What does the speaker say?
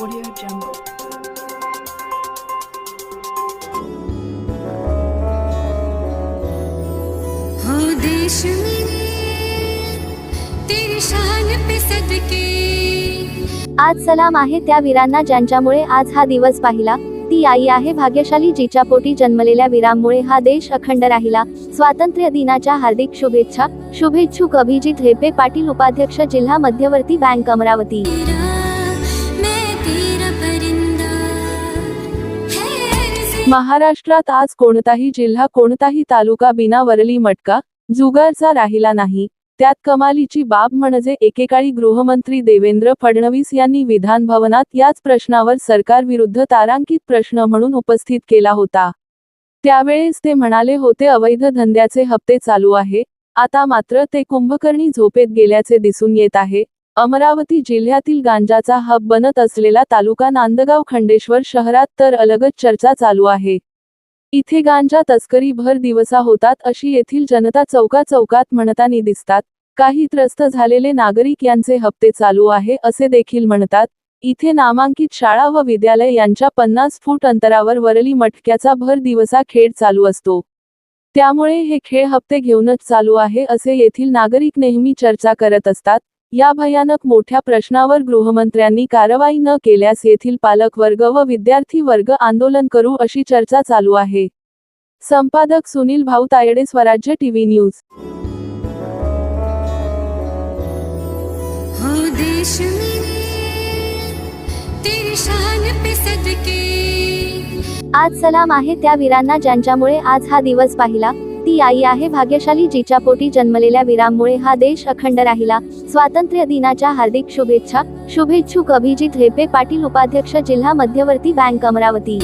Audio Jungle. हो देश मेरे तेरी शान पे सदके। आज सलाम आहे त्या वीरांना ज्यांच्यामुळे आज हा दिवस पाहिला. ती आई आहे भाग्यशाली जिच्या पोटी जन्मलेल्या वीरांमुळे हा देश अखंड राहिला. स्वातंत्र्य दिनाच्या हार्दिक शुभेच्छा. शुभेच्छुक अभिजित हेपे पाटील उपाध्यक्ष जिल्हा मध्यवर्ती बँक अमरावती. महाराष्ट्रात आज कोणताही जिल्हा कोणताही तालुका बिना वरली मटका जुगारचा राहिला नाही. त्यात कमालीची बाब म्हणजे एकेकाळी गृहमंत्री देवेंद्र फडणवीस यांनी विधान भवनात याच प्रश्नावर सरकारविरुद्ध तारांकित प्रश्न म्हणून उपस्थित केला होता. त्यावेळेस ते म्हणाले होते अवैध धंद्याचे हप्ते चालू आहे. आता मात्र ते कुंभकर्णी झोपेत गेल्याचे दिसून येत आहे. अमरावती जिल्ह्यातील गांजाचा हब बनत असलेला तालुका नांदगाव खंडेश्वर शहरात तर अलगच चर्चा चालू आहे. इथे गांजा तस्करी भर दिवसा होतात अशी येथील जनता चौका चौकात म्हणतानी दिसतात. काही त्रस्त झालेले नागरिक यांचे हप्ते चालू आहे असे देखील म्हणतात. इथे नामांकित शाळा व विद्यालय यांच्या पन्नास फूट अंतरावर वरली मटक्याचा भर दिवसा खेळ चालू असतो. त्यामुळे हे खेळ हप्ते घेऊनच चालू आहे असे येथील नागरिक नेहमी चर्चा करत असतात. या भयानक मोठ्या प्रश्नावर गृहमंत्र्यांनी कारवाई न केल्यास येथील पालक वर्ग व विद्यार्थी वर्ग आंदोलन करू अशी चर्चा चालू आहे. संपादक सुनील भाऊ तायडे स्वराज्य टीव्ही न्यूज. हो देश मेरे तेरी शान पे सदके। आज सलाम आहे त्या वीरांना ज्यांच्यामुळे आज हा दिवस पाहिला. ती आई आहे भाग्यशाली जिच्या पोटी जन्मलेल्या विराममुळे हा देश अखंड राहिला. स्वातंत्र्य दिनाच्या हार्दिक शुभेच्छा. शुभेच्छुक अभिजित हेपे पाटील उपाध्यक्ष जिल्हा मध्यवर्ती बँक अमरावती.